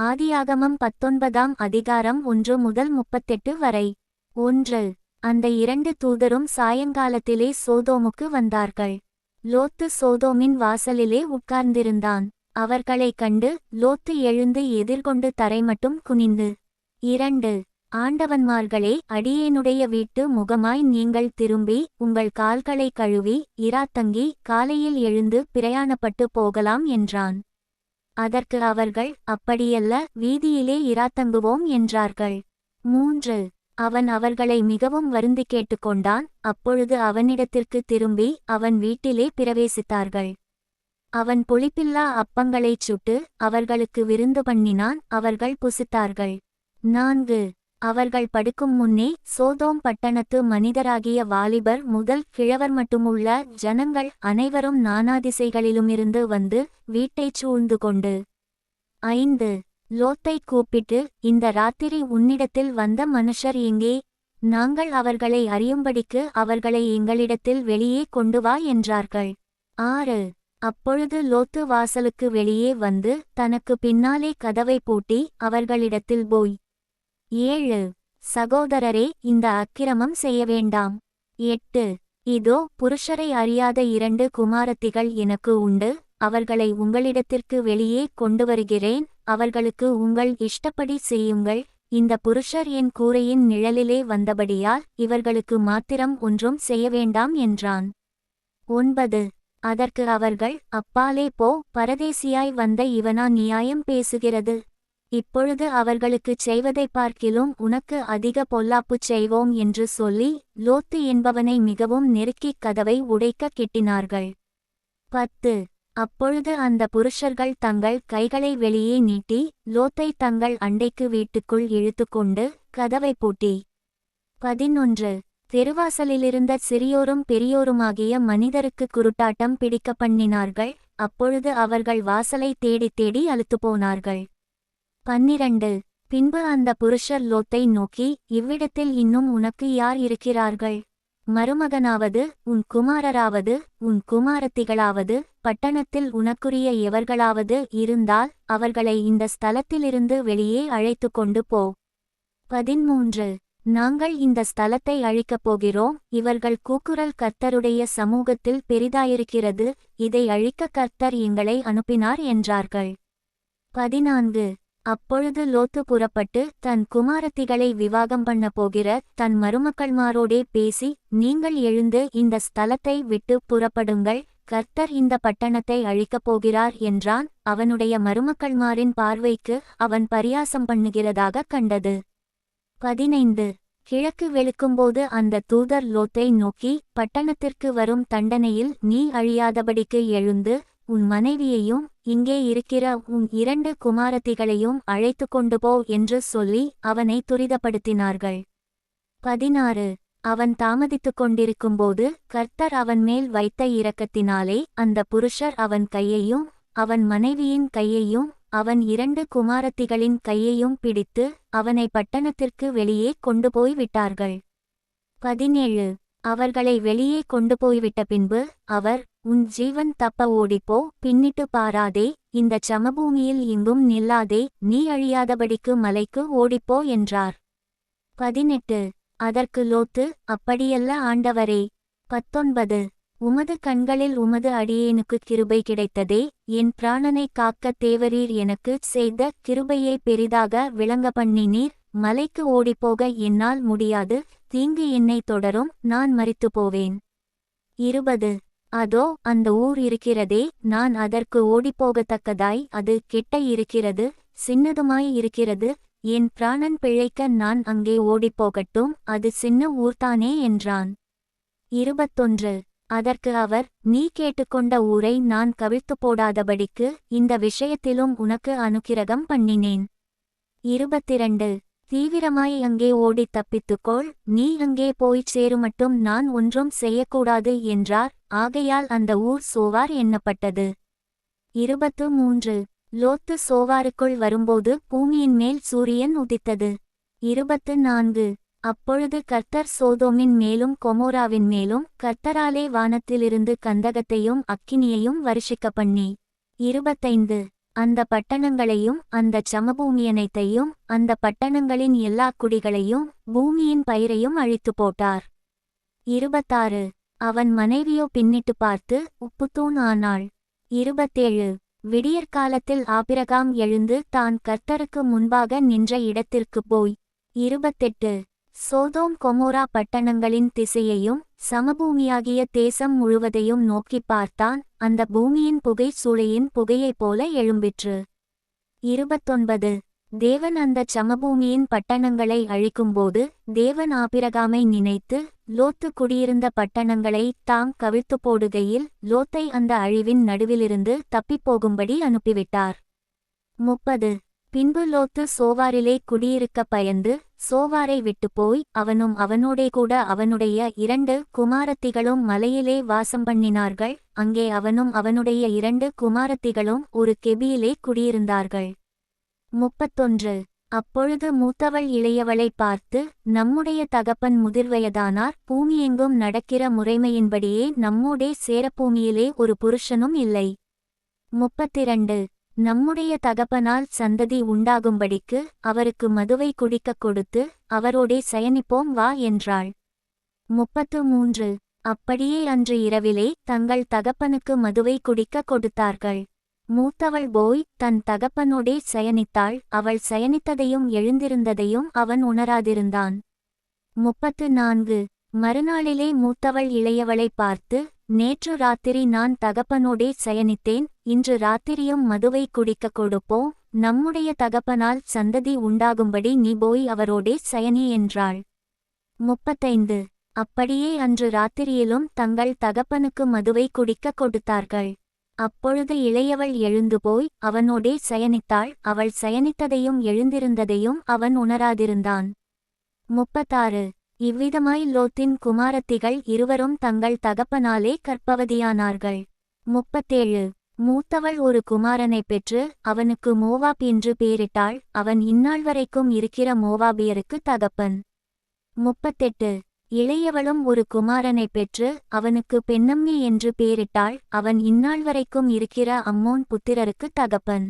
ஆதியாகமம் பத்தொன்பதாம் அதிகாரம் ஒன்று முதல் முப்பத்தெட்டு வரை. ஒன்று. அந்த இரண்டு தூதரும் சாயங்காலத்திலே சோதோமுக்கு வந்தார்கள். லோத்து சோதோமின் வாசலிலே உட்கார்ந்திருந்தான். அவர்களைக் கண்டு லோத்து எழுந்து எதிர்கொண்டு தரைமட்டும் குனிந்து. இரண்டு. ஆண்டவன்மார்களே அடியேனுடைய வீட்டு முகமாய் நீங்கள் திரும்பி உங்கள் கால்களை கழுவி இராத்தங்கி காலையில் எழுந்து பிரயாணப்பட்டு போகலாம் என்றான். அதற்கு அவர்கள் அப்படியல்ல வீதியிலே இராத்தங்குவோம் என்றார்கள். மூன்று. அவன் அவர்களை மிகவும் வருந்தி கேட்டுக்கொண்டான். அப்பொழுது அவனிடத்திற்கு திரும்பி அவன் வீட்டிலே பிரவேசித்தார்கள். அவன் புளிப்பில்லா அப்பங்களைச் சுட்டு அவர்களுக்கு விருந்து பண்ணினான். அவர்கள் புசித்தார்கள். நான்கு. அவர்கள் படுக்கும் முன்னே சோதோம் பட்டணத்து மனிதராகிய வாலிபர் முதல் கிழவர் மட்டுமுள்ள ஜனங்கள் அனைவரும் நானாதிசைகளிலுமிருந்து வந்து வீட்டைச் சூழ்ந்து கொண்டு ஐந்து லோத்தை கூப்பிட்டு இந்த ராத்திரி உன்னிடத்தில் வந்த மனுஷர் எங்கே? நாங்கள் அவர்களை அறியும்படிக்கு அவர்களை எங்களிடத்தில் வெளியே கொண்டு வா என்றார்கள். ஆறு அப்பொழுது லோத்து வாசலுக்கு வெளியே வந்து தனக்கு பின்னாலே கதவை பூட்டி அவர்களிடத்தில் போய் ஏழு. சகோதரரே இந்த அக்கிரமம் செய்ய வேண்டாம். எட்டு. இதோ புருஷரை அறியாத இரண்டு குமாரத்திகள் எனக்கு உண்டு. அவர்களை உங்களிடத்திற்கு வெளியே கொண்டு வருகிறேன் அவர்களுக்கு உங்கள் இஷ்டப்படி செய்யுங்கள். இந்த புருஷர் என் கூரையின் நிழலிலே வந்தபடியால் இவர்களுக்கு மாத்திரம் ஒன்றும் செய்ய வேண்டாம் என்றான். ஒன்பது. அதற்கு அவர்கள் அப்பாலே போ பரதேசியாய் வந்த இவனா நியாயம் பேசுகிறது. இப்பொழுது அவர்களுக்குச் செய்வதைப் பார்க்கிலும் உனக்கு அதிக பொல்லாப்புச் செய்வோம் என்று சொல்லி லோத்து என்பவனை மிகவும் நெருக்கிக் கதவை உடைக்க கெட்டினார்கள். பத்து. அப்பொழுது அந்த புருஷர்கள் தங்கள் கைகளை வெளியே நீட்டி லோத்தை தங்கள் அண்டைக்கு வீட்டுக்குள் இழுத்துக்கொண்டு கதவை பூட்டி. பதினொன்று. தெருவாசலிலிருந்த சிறியோரும் பெரியோருமாகிய மனிதருக்கு குருட்டாட்டம் பிடிக்க பண்ணினார்கள். அப்பொழுது அவர்கள் வாசலை தேடித் தேடி அலுத்துப்போனார்கள் பன்னிரண்டு. பின்பு அந்த புருஷர் லோத்தை நோக்கி இவ்விடத்தில் இன்னும் உனக்கு யார் இருக்கிறார்கள்? மருமகனாவது உன் குமாரராவது உன் குமாரத்திகளாவது பட்டணத்தில் உனக்குரிய எவர்களாவது இருந்தால் அவர்களை இந்த ஸ்தலத்திலிருந்து வெளியே அழைத்து கொண்டு போ. பதிமூன்று நாங்கள் இந்த ஸ்தலத்தை அழிக்கப் போகிறோம். இவர்கள் கூக்குரல் கர்த்தருடைய சமூகத்தில் பெரிதாயிருக்கிறது. இதை அழிக்க கர்த்தர் எங்களை அனுப்பினார் என்றார்கள். பதினான்கு. அப்பொழுது லோத்து புறப்பட்டு தன் குமாரத்திகளை விவாகம் பண்ண போகிற தன் மருமக்கள்மாரோடே பேசி நீங்கள் எழுந்து இந்த ஸ்தலத்தை விட்டு புறப்படுங்கள் கர்த்தர் இந்த பட்டணத்தை அழிக்கப் போகிறார் என்றான். அவனுடைய மருமக்கள்மாரின் பார்வைக்கு அவன் பரியாசம் பண்ணுகிறதாக கண்டது. பதினைந்து. கிழக்கு வெளுக்கும்போது அந்த தூதர் லோத்தை நோக்கி பட்டணத்திற்கு வரும் தண்டனையில் நீ அழியாதபடிக்கு எழுந்து உன் மனைவியையும் இங்கே இருக்கிற உன் இரண்டு குமாரத்திகளையும் அழைத்து கொண்டு போ என்று சொல்லி அவனை துரிதப்படுத்தினார்கள். பதினாறு. அவன் தாமதித்துக் கொண்டிருக்கும்போது கர்த்தர் அவன் மேல் வைத்த இரக்கத்தினாலே அந்த புருஷர் அவன் கையையும் அவன் மனைவியின் கையையும் அவன் இரண்டு குமாரத்திகளின் கையையும் பிடித்து அவனை பட்டணத்திற்கு வெளியே கொண்டு போய் விட்டார்கள். பதினேழு. அவர்களை வெளியே கொண்டு போய்விட்ட பின்பு அவர் உன் ஜீவன் தப்ப ஓடிப்போ பின்னிட்டு பாராதே இந்தச் சமபூமியில் இங்கும் நில்லாதே நீ அழியாதபடிக்கு மலைக்கு ஓடிப்போ என்றார். பதினெட்டு. அதற்கு லோத்து அப்படியல்ல ஆண்டவரே. பத்தொன்பது. உமது கண்களில் உமது அடியேனுக்கு கிருபை கிடைத்ததே என் பிராணனைக் காக்க தேவரீர் எனக்குச் செய்த கிருபையை பெரிதாக விளங்க பண்ணினீர் மலைக்கு ஓடிப்போக என்னால் முடியாது தீங்கு என்னை தொடரும் நான் மறித்து போவேன். இருபது. அதோ அந்த ஊர் இருக்கிறதே நான் அதற்கு ஓடிப்போகத்தக்கதாய் அது கெட்ட இருக்கிறது சின்னதுமாய் இருக்கிறது என் பிராணன் பிழைக்க நான் அங்கே ஓடிப்போகட்டும் அது சின்ன ஊர்தானே என்றான். இருபத்தொன்று. அதற்கு அவர் நீ கேட்டுக்கொண்ட ஊரை நான் கவிழ்த்து போடாதபடிக்கு இந்த விஷயத்திலும் உனக்கு அனுக்கிரகம் பண்ணினேன். இருபத்திரண்டு. தீவிரமாய் அங்கே ஓடித் தப்பித்துக்கொள். நீ அங்கே போய்ச் சேருமட்டும் நான் ஒன்றும் செய்யக்கூடாது என்றார். ஆகையால் அந்த ஊர் சோவார் எண்ணப்பட்டது இருபத்து மூன்று. லோத்து சோவாருக்குள் வரும்போது பூமியின் மேல் சூரியன் உதித்தது. இருபத்து நான்கு. அப்பொழுது கர்த்தர் சோதோமின் மேலும் கொமோராவின் மேலும் கர்த்தராலே வானத்திலிருந்து கந்தகத்தையும் அக்கினியையும் வருஷிக்க பண்ணி இருபத்தைந்து. அந்த பட்டணங்களையும் அந்தச் சமபூமியனைத்தையும் அந்த பட்டணங்களின் எல்லா குடிகளையும் பூமியின் பயிரையும் அழித்து போட்டார். இருபத்தாறு. அவன் மனைவியோ பின்னிட்டு பார்த்து உப்புத்தூண் ஆனாள். இருபத்தேழு. விடியற்காலத்தில் ஆபிரகாம் எழுந்து தான் கர்த்தருக்கு முன்பாக நின்ற இடத்திற்குப் போய். இருபத்தெட்டு. சோதோம் கொமோரா பட்டணங்களின் திசையையும் சமபூமியாகிய தேசம் முழுவதையும் நோக்கிப் பார்த்தான் அந்த பூமியின் புகை சூளையின் புகையைப் போல எழும்பிற்று. இருபத்தொன்பது. தேவன் அந்தச் சமபூமியின் பட்டணங்களை அழிக்கும்போது தேவன் ஆபிரகாமை நினைத்து லோத்து குடியிருந்த பட்டணங்களை தாம் கவிழ்த்து போடுகையில் லோத்தை அந்த அழிவின் நடுவிலிருந்து தப்பிப்போகும்படி அனுப்பிவிட்டார். முப்பது. பின்பு லோத்து சோவாரிலே குடியிருக்க பயந்து சோவாரை விட்டுப்போய் அவனும் அவனோடே கூட அவனுடைய இரண்டு குமாரத்திகளும் மலையிலே வாசம் பண்ணினார்கள். அங்கே அவனும் அவனுடைய இரண்டு குமாரத்திகளும் ஒரு கெபியிலே குடியிருந்தார்கள். முப்பத்தொன்று. அப்பொழுது மூத்தவள் இளையவளை பார்த்து நம்முடைய தகப்பன் முதிர்வயதானார் பூமியெங்கும் நடக்கிற முறைமையின்படியே நம்மோடே சேரப்பூமியிலே ஒரு புருஷனும் இல்லை. முப்பத்திரண்டு. நம்முடைய தகப்பனால் சந்ததி உண்டாகும்படிக்கு அவருக்கு மதுவை குடிக்கக் கொடுத்து அவரோடே சயனிப்போம் வா என்றாள். முப்பத்து மூன்று. அப்படியே அன்று இரவிலே தங்கள் தகப்பனுக்கு மதுவை குடிக்கக் கொடுத்தார்கள். மூத்தவள் போய் தன் தகப்பனோடே சயனித்தாள். அவள் சயனித்ததையும் எழுந்திருந்ததையும் அவன் உணராதிருந்தான். முப்பத்து நான்கு. மறுநாளிலே மூத்தவள் இளையவளை பார்த்து நேற்று ராத்திரி நான் தகப்பனோடே சயனித்தேன் இன்று ராத்திரியும் மதுவை குடிக்கக் கொடுப்போ? நம்முடைய தகப்பனால் சந்ததி உண்டாகும்படி நீ போய் அவரோடே சயனி என்றாள். முப்பத்தைந்து. அப்படியே அன்று ராத்திரியிலும் தங்கள் தகப்பனுக்கு மதுவை குடிக்கக் கொடுத்தார்கள். அப்பொழுது இளையவள் எழுந்து போய் அவனோடே சயனித்தாள். அவள் சயனித்ததையும் எழுந்திருந்ததையும் அவன் உணராதிருந்தான். முப்பத்தாறு. இவ்விதமாய் லோத்தின் குமாரத்திகள் இருவரும் தங்கள் தகப்பனாலே கற்பவதியானார்கள். முப்பத்தேழு. மூத்தவள் ஒரு குமாரனைப் பெற்று அவனுக்கு மோவாப் என்று பேரிட்டாள் அவன் இந்நாள் வரைக்கும் இருக்கிற மோவாபியருக்கு தகப்பன். முப்பத்தெட்டு. இளையவளும் ஒரு குமாரனைப் பெற்று அவனுக்கு பெண்ணம்மி என்று பேரிட்டாள் அவன் இந்நாள் வரைக்கும் இருக்கிற அம்மோன் புத்திரருக்கு தகப்பன்.